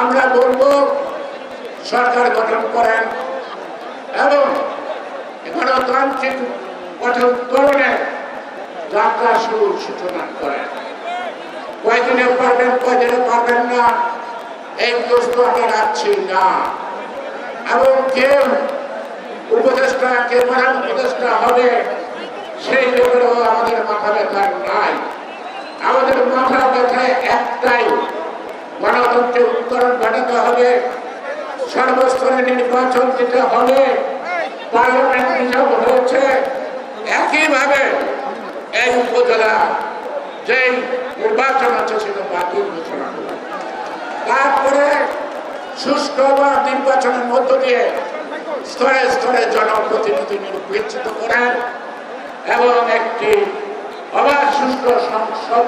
আমরা বলব, সরকার গঠন করেন এবং গণতান্ত্রিক গঠন করণের যাত্রা শুরুর সূচনা করেন। কয়দিনে পারবেন কয়দিনে পারবেন না, এই প্রশ্ন আমরা রাখছি না। এবং কেউ উপদেষ্টা কে প্রধান উপদেষ্টা হবে, সেই ব্যাপারেও আমাদের মাথা ব্যথা নাই। আমাদের মাথা ব্যথায় একটাই গণতন্ত্রের উত্তরণ ঘটাতে হবে, সর্বস্তরে নির্বাচন দিতে হবে। পার্লামেন্ট হয়েছে। একইভাবে এই উপজেলা যেই নির্বাচন আছে সেটা বাতিল ঘোষণা তারপরে সুষ্ঠু বা নির্বাচনের মধ্য দিয়ে স্তরে স্তরে জনপ্রতিনিধি নির্বাচিত করেন এবং একটি অবাধ সুষ্ঠু সংসদ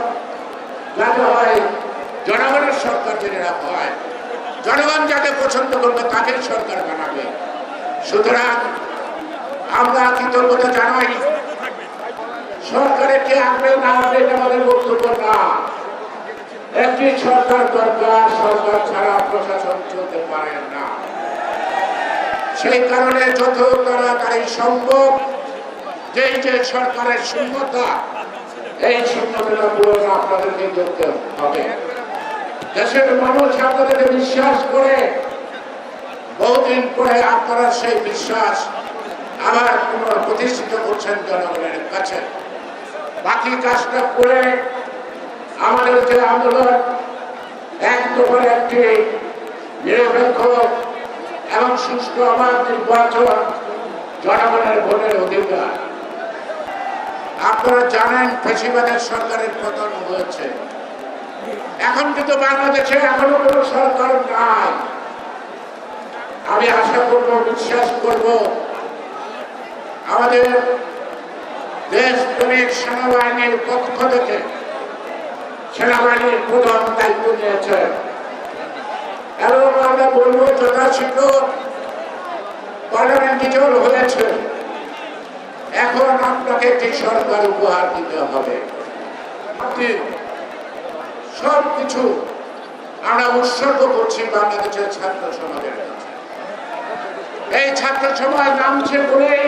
যাতে হয় জনগণের সরকার যেটা হয়, জনগণ যাকে পছন্দ করবে তাকেই সরকার বানাবে। সুতরাং আমরা কৃতজ্ঞতা জানাই সরকারে কে আসবে না আসবে এটা আমাদের বক্তব্য না। একটি সরকার দরকার, সরকার ছাড়া প্রশাসন চলতে পারে না। সেই কারণে যত তাড়াতাড়ি সম্ভব, যেই যে সরকারের শূন্যতা এই শূন্যতা আপনাদেরকে করতে হবে। দেশের মানুষ আপনাদেরকে বিশ্বাস করে, বহুদিন পরে আপনারা সেই বিশ্বাস আবার পুনঃপ্রতিষ্ঠিত করছেন জনগণের কাছে। বাকি কাজটা করে আমাদের যে আন্দোলন, এক একটি নিরপেক্ষ এবং সুষ্ঠু আমার নির্বাচন জনগণের ভোটের অধিকার। আপনারা জানেন ফেসিবাদের সরকারের পতন হয়েছে। এখন কিন্তু বাংলাদেশে এখনও কোনো সরকার নাই। আমি আশা করব, বিশ্বাস করব, আমাদের দেশ প্রেমিক সেনাবাহিনীর পক্ষ থেকে সেনাবাহিনীর প্রধান দায়িত্ব নিয়েছে। এবং আমরা বলব, যথাশীঘ্র পার্লামেন্ট জল হয়েছে। এখন আপনাকে একটি সরকার উপহার দিতে হবে। আপনি সব কিছু আমরা উৎসর্গ করছি বাংলাদেশের ছাত্র সমাজের এই ছাত্র সমাজ নামছে বলেই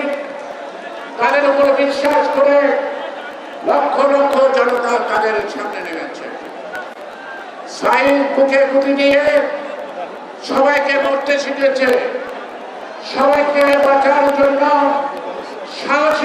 তাদের উপর বিশ্বাস করে লক্ষ লক্ষ জনতা তাদের সামনে নেমেছে। সাইন বুকে গুটি দিয়ে সবাইকে মরতে শিখেছে সবাইকে বাঁচার জন্য সাহসী